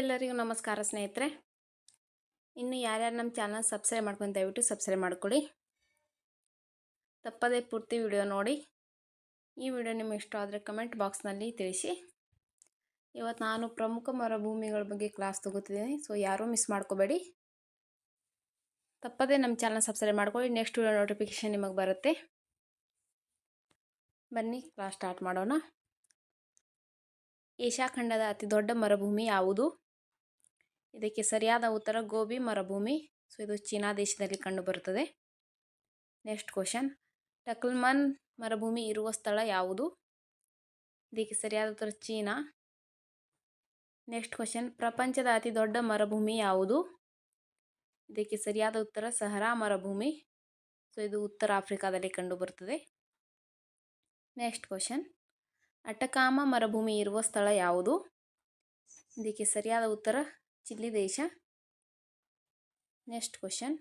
ಎಲ್ಲರಿಗೂ ನಮಸ್ಕಾರ ಸ್ನೇಹಿತರೆ. ಇನ್ನು ಯಾರ್ಯಾರು ನಮ್ಮ ಚಾನಲ್ ಸಬ್ಸ್ಕ್ರೈಬ್ ಮಾಡ್ಕೊಂಡು ದಯವಿಟ್ಟು ಸಬ್ಸ್ಕ್ರೈಬ್ ಮಾಡ್ಕೊಳ್ಳಿ. ತಪ್ಪದೇ ಪೂರ್ತಿ ವಿಡಿಯೋ ನೋಡಿ. ಈ ವಿಡಿಯೋ ನಿಮಗೆ ಇಷ್ಟ ಆದರೆ ಕಮೆಂಟ್ ಬಾಕ್ಸ್ನಲ್ಲಿ ತಿಳಿಸಿ. ಇವತ್ತು ನಾನು ಪ್ರಮುಖ ಮರುಭೂಮಿಗಳ ಬಗ್ಗೆ ಕ್ಲಾಸ್ ತಗೋತಿದ್ದೀನಿ. ಸೊ ಯಾರೂ ಮಿಸ್ ಮಾಡ್ಕೋಬೇಡಿ. ತಪ್ಪದೇ ನಮ್ಮ ಚಾನಲ್ ಸಬ್ಸ್ಕ್ರೈಬ್ ಮಾಡ್ಕೊಳ್ಳಿ. ನೆಕ್ಸ್ಟ್ ವಿಡಿಯೋ ನೋಟಿಫಿಕೇಷನ್ ನಿಮಗೆ ಬರುತ್ತೆ. ಬನ್ನಿ ಕ್ಲಾಸ್ ಸ್ಟಾರ್ಟ್ ಮಾಡೋಣ. ಏಷ್ಯಾ ಖಂಡದ ಅತಿ ದೊಡ್ಡ ಮರುಭೂಮಿ ಯಾವುದು? ಇದಕ್ಕೆ ಸರಿಯಾದ ಉತ್ತರ ಗೋಬಿ ಮರುಭೂಮಿ. ಸೊ ಇದು ಚೀನಾ ದೇಶದಲ್ಲಿ ಕಂಡುಬರುತ್ತದೆ. ನೆಕ್ಸ್ಟ್ ಕ್ವಶನ್ ಟಕ್ಲ್ಮನ್ ಮರುಭೂಮಿ ಇರುವ ಸ್ಥಳ ಯಾವುದು? ಇದಕ್ಕೆ ಸರಿಯಾದ ಉತ್ತರ ಚೀನಾ. ನೆಕ್ಸ್ಟ್ ಕ್ವಶನ್ ಪ್ರಪಂಚದ ಅತಿ ದೊಡ್ಡ ಮರುಭೂಮಿ ಯಾವುದು? ಇದಕ್ಕೆ ಸರಿಯಾದ ಉತ್ತರ ಸಹರಾ ಮರುಭೂಮಿ. ಸೊ ಇದು ಉತ್ತರ ಆಫ್ರಿಕಾದಲ್ಲಿ ಕಂಡುಬರುತ್ತದೆ. ನೆಕ್ಸ್ಟ್ ಕ್ವಶನ್ ಅಟಕಾಮ ಮರುಭೂಮಿ ಇರುವ ಸ್ಥಳ ಯಾವುದು? ಇದಕ್ಕೆ ಸರಿಯಾದ ಉತ್ತರ ಚಿಲ್ಲಿ ದೇಶ. ನೆಕ್ಸ್ಟ್ ಕ್ವಶನ್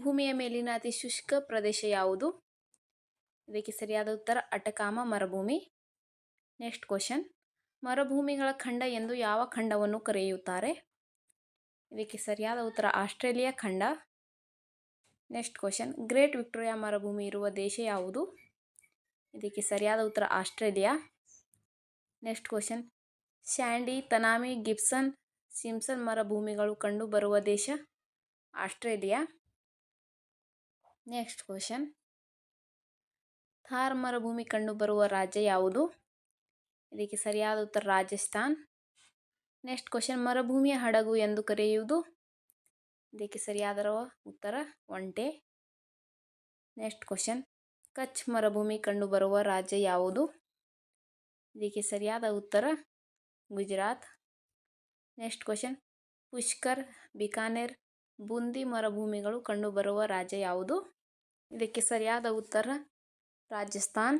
ಭೂಮಿಯ ಮೇಲಿನ ಅತಿ ಶುಷ್ಕ ಪ್ರದೇಶ ಯಾವುದು? ಇದಕ್ಕೆ ಸರಿಯಾದ ಉತ್ತರ, ಅಟಕಾಮ ಮರುಭೂಮಿ. ನೆಕ್ಸ್ಟ್ ಕ್ವಶನ್ ಮರುಭೂಮಿಗಳ ಖಂಡ ಎಂದು ಯಾವ ಖಂಡವನ್ನು ಕರೆಯುತ್ತಾರೆ? ಇದಕ್ಕೆ ಸರಿಯಾದ ಉತ್ತರ, ಆಸ್ಟ್ರೇಲಿಯಾ ಖಂಡ. ನೆಕ್ಸ್ಟ್ ಕ್ವಶನ್ ಗ್ರೇಟ್ ವಿಕ್ಟೋರಿಯಾ ಮರುಭೂಮಿ ಇರುವ ದೇಶ ಯಾವುದು? ಇದಕ್ಕೆ ಸರಿಯಾದ ಉತ್ತರ, Australia. Next question Sandy, Tanami, Gibson, Simpson ಮರುಭೂಮಿಗಳು ಕಂಡುಬರುವ ದೇಶ ಆಸ್ಟ್ರೇಲಿಯಾ. Next question. ಥಾರ್ ಮರುಭೂಮಿ ಕಂಡುಬರುವ ರಾಜ್ಯ ಯಾವುದು? ಇದಕ್ಕೆ ಸರಿಯಾದ ಉತ್ತರ ರಾಜಸ್ಥಾನ್. Next question. ಮರುಭೂಮಿಯ ಹಡಗು ಎಂದು ಕರೆಯುವುದು? ಇದಕ್ಕೆ ಸರಿಯಾದ ಉತ್ತರ ಒಂಟೆ. Next question. ಕಚ್ ಮರುಭೂಮಿ ಕಂಡುಬರುವ ರಾಜ್ಯ ಯಾವುದು? ಇದಕ್ಕೆ ಸರಿಯಾದ ಉತ್ತರ ಗುಜರಾತ್. ನೆಕ್ಸ್ಟ್ ಕ್ವಶನ್ ಪುಷ್ಕರ್, ಬಿಕಾನೇರ್, ಬೂಂದಿ ಮರುಭೂಮಿಗಳು ಕಂಡುಬರುವ ರಾಜ್ಯ ಯಾವುದು? ಇದಕ್ಕೆ ಸರಿಯಾದ ಉತ್ತರ ರಾಜಸ್ಥಾನ್.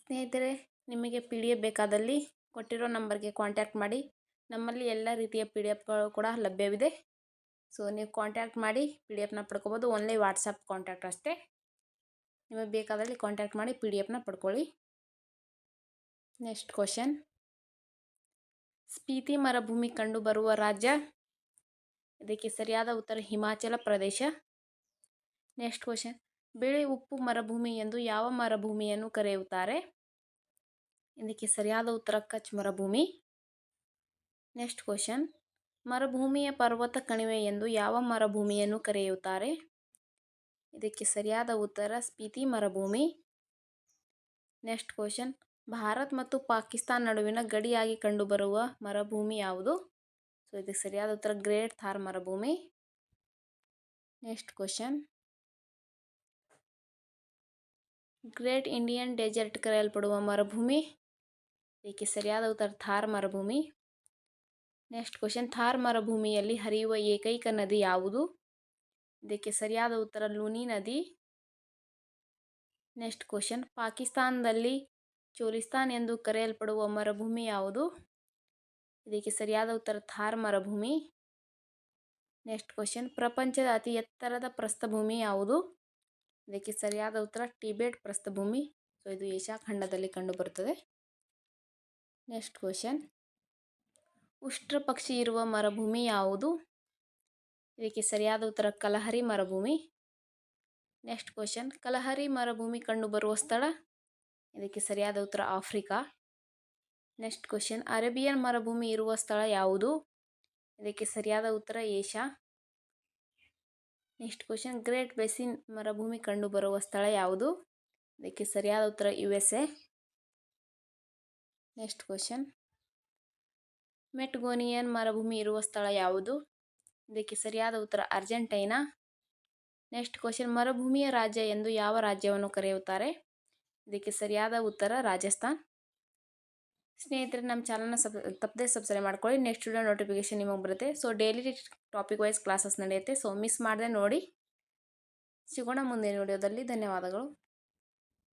ಸ್ನೇಹಿತರೆ, ನಿಮಗೆ ಪಿ ಡಿ ಎಫ್ ಬೇಕಾದಲ್ಲಿ ಕೊಟ್ಟಿರೋ ನಂಬರ್ಗೆ ಕಾಂಟ್ಯಾಕ್ಟ್ ಮಾಡಿ. ನಮ್ಮಲ್ಲಿ ಎಲ್ಲ ರೀತಿಯ ಪಿ ಡಿ ಎಫ್ಗಳು ಕೂಡ ಲಭ್ಯವಿದೆ. ಸೊ ನೀವು ಕಾಂಟ್ಯಾಕ್ಟ್ ಮಾಡಿ ಪಿ ಡಿ ಎಫ್ನ ಪಡ್ಕೋಬೋದು. ಓನ್ಲಿ ವಾಟ್ಸಪ್ ಕಾಂಟ್ಯಾಕ್ಟ್ ಅಷ್ಟೇ. ನಿಮಗೆ ಬೇಕಾದಲ್ಲಿ ಕಾಂಟ್ಯಾಕ್ಟ್ ಮಾಡಿ ಪಿ ಡಿ ಎಫ್ನ ಪಡ್ಕೊಳ್ಳಿ. ನೆಕ್ಸ್ಟ್ ಕ್ವಶನ್ ಸ್ಪೀತಿ ಮರುಭೂಮಿ ಕಂಡುಬರುವ ರಾಜ್ಯ ಇದಕ್ಕೆ ಸರಿಯಾದ ಉತ್ತರ ಹಿಮಾಚಲ ಪ್ರದೇಶ. ನೆಕ್ಸ್ಟ್ ಕ್ವಶನ್ ಬಿಳಿ ಉಪ್ಪು ಮರುಭೂಮಿ ಎಂದು ಯಾವ ಮರುಭೂಮಿಯನ್ನು ಕರೆಯುತ್ತಾರೆ? ಇದಕ್ಕೆ ಸರಿಯಾದ ಉತ್ತರ ಕಚ್ ಮರುಭೂಮಿ. ನೆಕ್ಸ್ಟ್ ಕ್ವಶನ್ ಮರುಭೂಮಿಯ ಪರ್ವತ ಕಣಿವೆ ಎಂದು ಯಾವ ಮರುಭೂಮಿಯನ್ನು ಕರೆಯುತ್ತಾರೆ? ಇದಕ್ಕೆ ಸರಿಯಾದ ಉತ್ತರ ಸ್ಪೀತಿ ಮರುಭೂಮಿ. ನೆಕ್ಸ್ಟ್ ಕ್ವಶನ್ ಭಾರತ್ ಮತ್ತು ಪಾಕಿಸ್ತಾನ ನಡುವಿನ ಗಡಿಯಾಗಿ ಕಂಡುಬರುವ ಮರುಭೂಮಿ ಯಾವುದು? ಸೊ ಇದಕ್ಕೆ ಸರಿಯಾದ ಉತ್ತರ ಗ್ರೇಟ್ ಥಾರ್ ಮರುಭೂಮಿ. Next question great Indian desert ಕರೆಯಲ್ಪಡುವ ಮರುಭೂಮಿ. ಇದಕ್ಕೆ ಸರಿಯಾದ ಉತ್ತರ ಥಾರ್ ಮರುಭೂಮಿ. ನೆಕ್ಸ್ಟ್ ಕ್ವಶನ್ ಥಾರ್ ಮರುಭೂಮಿಯಲ್ಲಿ ಹರಿಯುವ ಏಕೈಕ ನದಿ ಯಾವುದು? ಇದಕ್ಕೆ ಸರಿಯಾದ ಉತ್ತರ ಲೂನಿ ನದಿ. ನೆಕ್ಸ್ಟ್ ಕ್ವಶನ್ ಪಾಕಿಸ್ತಾನದಲ್ಲಿ ಚೋಲಿಸ್ತಾನ್ ಎಂದು ಕರೆಯಲ್ಪಡುವ ಮರುಭೂಮಿ ಯಾವುದು? ಇದಕ್ಕೆ ಸರಿಯಾದ ಉತ್ತರ ಥಾರ್ ಮರುಭೂಮಿ. Next question. ಪ್ರಪಂಚದ ಅತಿ ಎತ್ತರದ ಪ್ರಸ್ಥಭೂಮಿ ಯಾವುದು? ಇದಕ್ಕೆ ಸರಿಯಾದ ಉತ್ತರ ಟಿಬೆಟ್ ಪ್ರಸ್ಥಭೂಮಿ. ಸೊ ಇದು ಏಷ್ಯಾ ಖಂಡದಲ್ಲಿ ಕಂಡುಬರುತ್ತದೆ. Next question. ಉಷ್ಟ್ರ ಪಕ್ಷಿ ಇರುವ ಮರುಭೂಮಿ ಯಾವುದು? ಇದಕ್ಕೆ ಸರಿಯಾದ ಉತ್ತರ ಕಲಹರಿ ಮರುಭೂಮಿ. Next question. ಕಲಹರಿ ಮರುಭೂಮಿ ಕಂಡುಬರುವ ಸ್ಥಳ? ಇದಕ್ಕೆ ಸರಿಯಾದ ಉತ್ತರ ಆಫ್ರಿಕಾ. Next question. ಅರೇಬಿಯನ್ ಮರುಭೂಮಿ ಇರುವ ಸ್ಥಳ ಯಾವುದು? ಇದಕ್ಕೆ ಸರಿಯಾದ ಉತ್ತರ Asia. Next question. Great basin ಮರುಭೂಮಿ ಕಂಡುಬರುವ ಸ್ಥಳ ಯಾವುದು? ಇದಕ್ಕೆ ಸರಿಯಾದ ಉತ್ತರ U S A next question. ಮೆಟ್ಗೋನಿಯನ್ ಮರುಭೂಮಿ ಇರುವ ಸ್ಥಳ ಯಾವುದು? ಇದಕ್ಕೆ ಸರಿಯಾದ ಉತ್ತರ ಅರ್ಜೆಂಟೈನಾ. Next question. ಮರುಭೂಮಿಯ ರಾಜ್ಯ ಎಂದು ಯಾವ ರಾಜ್ಯವನ್ನು ಕರೆಯುತ್ತಾರೆ? ಇದಕ್ಕೆ ಸರಿಯಾದ ಉತ್ತರ ರಾಜಸ್ಥಾನ್. ಸ್ನೇಹಿತರೆ, ನಮ್ಮ ಚಾನಲ್ನ ಸಬ್, ತಪ್ಪದೆ ಸಬ್ಸ್ಕ್ರೈಬ್ ಮಾಡ್ಕೊಳ್ಳಿ. ನೆಕ್ಸ್ಟ್ ವಿಡಿಯೋ ನೋಟಿಫಿಕೇಶನ್ ನಿಮಗೆ ಬರುತ್ತೆ. So daily topic wise classes ನಡೆಯುತ್ತೆ. ಸೊ ಮಿಸ್ ಮಾಡದೆ ನೋಡಿ. ಸಿಗೋಣ ಮುಂದಿನ ವಿಡಿಯೋದಲ್ಲಿ ಧನ್ಯವಾದಗಳು.